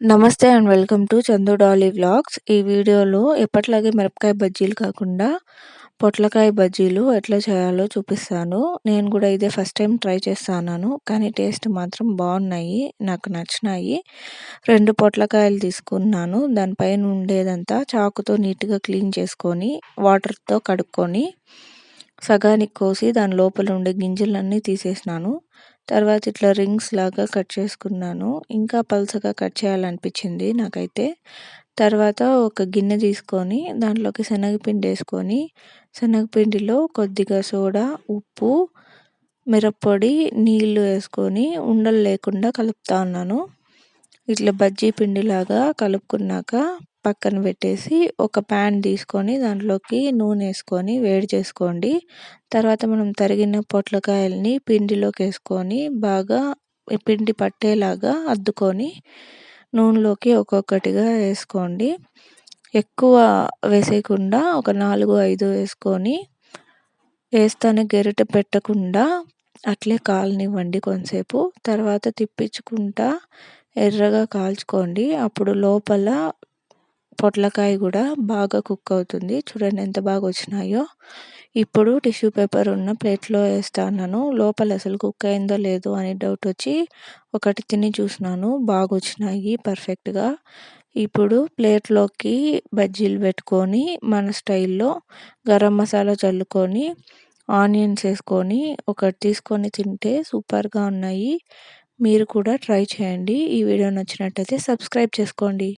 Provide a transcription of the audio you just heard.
Namaste and welcome to Chandu Dolly vlogs. ఈ వీడియోలో ఎప్పట్లాగే మిరపకాయ బజ్జీలు కాకుండా పొట్లకాయ బజ్జీలు ఎట్లా చేయాలో చూపిస్తాను. నేను కూడా ఇదే ఫస్ట్ టైం ట్రై చేస్తాను కానీ టేస్ట్ మాత్రం బాగున్నాయి నాకు నచ్చినాయి. రెండు పొట్లకాయలు తీసుకున్నాను. దానిపైన ఉండేదంతా చాకుతో నీట్గా క్లీన్ చేసుకొని వాటర్తో కడుక్కొని సగానికి కోసి దాని లోపల ఉండే గింజలన్నీ తీసేసినాను. తర్వాత ఇట్లా రింగ్స్ లాగా కట్ చేసుకున్నాను. ఇంకా పలుచగా కట్ చేయాలనిపించింది నాకైతే. తర్వాత ఒక గిన్నె తీసుకొని దాంట్లోకి శనగపిండి వేసుకొని శనగపిండిలో కొద్దిగా సోడా ఉప్పు మిరప్పొడి నీళ్ళు వేసుకొని ఉండలు లేకుండా కలుపుతా ఉన్నాను. ఇట్లా బజ్జీ పిండిలాగా కలుపుకున్నాక పక్కన పెట్టేసి ఒక ప్యాన్ తీసుకొని దాంట్లోకి నూనె వేసుకొని వేడి చేసుకోండి. తర్వాత మనం తరిగిన పొట్లకాయల్ని పిండిలోకి వేసుకొని బాగా పిండి పట్టేలాగా అద్దుకొని నూనెలోకి ఒక్కొక్కటిగా వేసుకోండి. ఎక్కువ వేసేయకుండా ఒక నాలుగు ఐదు వేసుకొని వేస్తానే గెరిట పెట్టకుండా అట్లే కాలనివ్వండి కొంతసేపు. తర్వాత తిప్పించుకుంటా ఎర్రగా కాల్చుకోండి. అప్పుడు లోపల పొట్లకాయ కూడా బాగా కుక్ అవుతుంది. చూడండి ఎంత బాగా వచ్చినాయో. ఇప్పుడు టిష్యూ పేపర్ ఉన్న ప్లేట్లో వేస్తాను లోపల అసలు కుక్ అయిందో లేదో అని డౌట్ వచ్చి ఒకటి తిని చూసినాను. బాగా వచ్చినాయి పర్ఫెక్ట్గా. ఇప్పుడు ప్లేట్లోకి బజ్జీలు పెట్టుకొని మన స్టైల్లో గరం మసాలా చల్లుకొని ఆనియన్స్ వేసుకొని ఒకటి తీసుకొని తింటే సూపర్గా ఉన్నాయి. మీరు కూడా ట్రై చేయండి. ఈ వీడియో నచ్చినట్టయితే సబ్స్క్రైబ్ చేసుకోండి.